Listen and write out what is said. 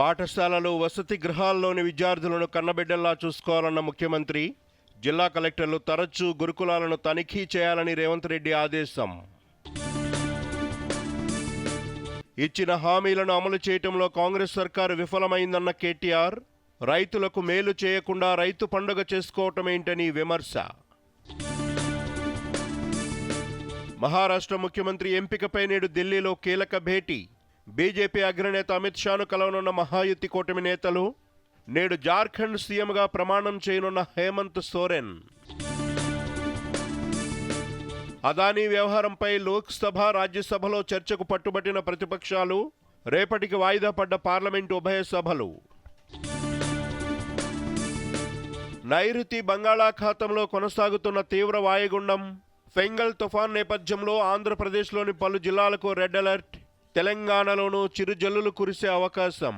పాఠశాలలు వసతి గృహాల్లోని విద్యార్థులను కన్నబిడ్డల్లా చూసుకోవాలన్న ముఖ్యమంత్రి జిల్లా కలెక్టర్లు తరచూ గురుకులాలను తనిఖీ చేయాలని రేవంత్ రెడ్డి ఆదేశం. ఇచ్చిన హామీలను అమలు చేయటంలో కాంగ్రెస్ సర్కారు విఫలమైందన్న కేటీఆర్ రైతులకు మేలు చేయకుండా రైతు పండుగ చేసుకోవటమేంటని విమర్శ. మహారాష్ట్ర ముఖ్యమంత్రి ఎంపికపై నేడు ఢిల్లీలో కీలక భేటీ. బీజేపీ అగ్రనేత అమిత్ షాను కలవనున్న మహాయుతి కూటమి నేతలు నేడు జార్ఖండ్ సీఎంగా ప్రమాణం చేయనున్న హేమంత్ సోరెన్. అదానీ వ్యవహారంపై లోక్సభ రాజ్యసభలో చర్చకు పట్టుబట్టిన ప్రతిపక్షాలు రేపటికి వాయిదా పడ్డ పార్లమెంటు ఉభయ సభలు. నైరుతి బంగాళాఖాతంలో కొనసాగుతున్న తీవ్ర వాయుగుండం ఫెంగల్ తుఫాన్ నేపథ్యంలో ఆంధ్రప్రదేశ్లోని పలు జిల్లాలకు రెడ్ అలర్ట్. తెలంగాణలోనూ చిరుజల్లులు కురిసే అవకాశం.